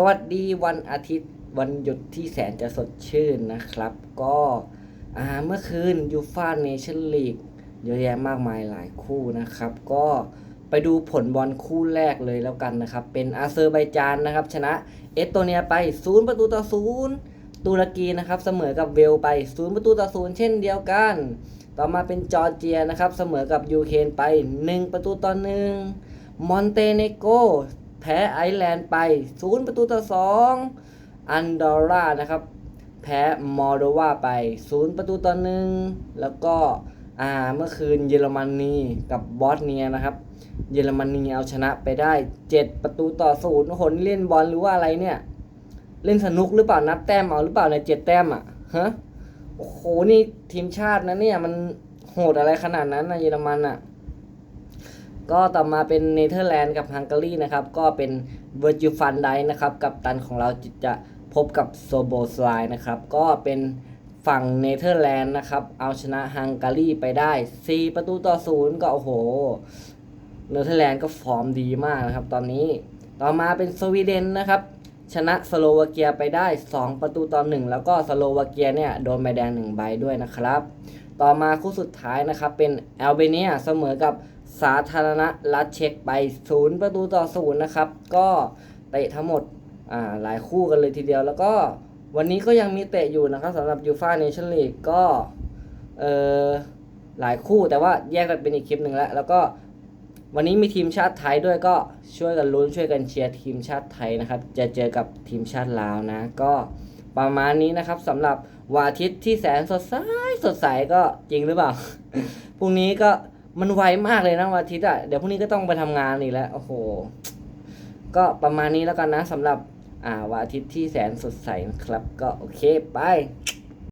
สวัสดีวันอาทิตย์วันหยุดที่แสนจะสดชื่นนะครับ ก็อาเมื่อคืนยูฟาเนชั่นลีกเยอะแยะมากมายหลายคู่นะครับ ก็ไปดูผลบอลคู่แรกเลยแล้วกันนะครับ เป็นอาเซอร์ไบจานนะครับ ชนะเอสโตเนียไป 0 ประตูต่อ 0 ตุรกีนะครับ เสมอกับเวลไป 0 ประตูต่อ 0 เช่นเดียวกัน ต่อมาเป็นจอร์เจียนะครับ เสมอกับยูเครนไป 1 ประตูต่อ 1 มอนเตเนโก พ้ไอร์แลนด์ไป 0 ประตูต่อ 2 อันดอร่านะครับ แพ้มอลโดวาไป 0 ประตูต่อ 1 แล้วก็อ่าเมื่อคืนเยอรมนีกับบอสเนียนะครับ เยอรมนีเอาชนะไปได้ 7 ประตูต่อศูนย์คนเล่นบอลหรือว่าอะไรเนี่ย เล่นสนุกหรือเปล่านับแต้มเอาหรือเปล่าในเจ็ดแต้มอะฮะโอ้โหนี่ทีมชาตินะเนี่ยมันโหดอะไรขนาดนั้นนะเยอรมันอะ ก็ต่อมาเป็นเนเธอร์แลนด์กับฮังการีนะครับ ก็เป็นเวอร์จิฟันไดนะครับ กับตันของเราจะพบกับโซโบสไลนะครับ ก็เป็นฝั่งเนเธอร์แลนด์นะครับ เอาชนะฮังการีไปได้ 4 ประตูต่อศูนย์ก็โอ้โห เนเธอร์แลนด์ก็ฟอร์มดีมากนะครับ ตอนนี้ ต่อมาเป็นสวีเดนนะครับ ชนะสโลวาเกียไปได้ 2 ประตูต่อ1แล้วก็สโลวาเกียเนี่ยโดนใบแดง1ใบด้วยนะครับ ต่อมาคู่สุดท้ายนะครับเป็นแอลเบเนียเสมอกับ สาธารณรัฐเช็กไป 0 ประตูต่อ 0 นะครับ ก็เตะทั้งหมดอ่าหลายคู่กันเลยทีเดียว แล้วก็วันนี้ก็ยังมีเตะอยู่นะครับสำหรับยูฟาเนชั่นลีกก็เออหลายคู่แต่ว่าแยกกันเป็นอีกคลิปหนึ่งแล้ว แล้วก็วันนี้มีทีมชาติไทยด้วยก็ช่วยกันลุ้นช่วยกันเชียร์ทีมชาติไทยนะครับ จะเจอกับทีมชาติลาวนะ ก็ประมาณนี้นะครับสำหรับวันอาทิตย์ที่แสนสดใสสดใสก็จริงหรือเปล่าพรุ่งนี้ก็ มันไวมากเลยนะวันอาทิตย์อะ เดี๋ยวพรุ่งนี้ก็ต้องไปทำงานอีกแล้ว โอ้โห ก็ประมาณนี้แล้วกันนะสำหรับ อ่าวันอาทิตย์ที่แสนสดใสนะครับ ก็โอเค ไป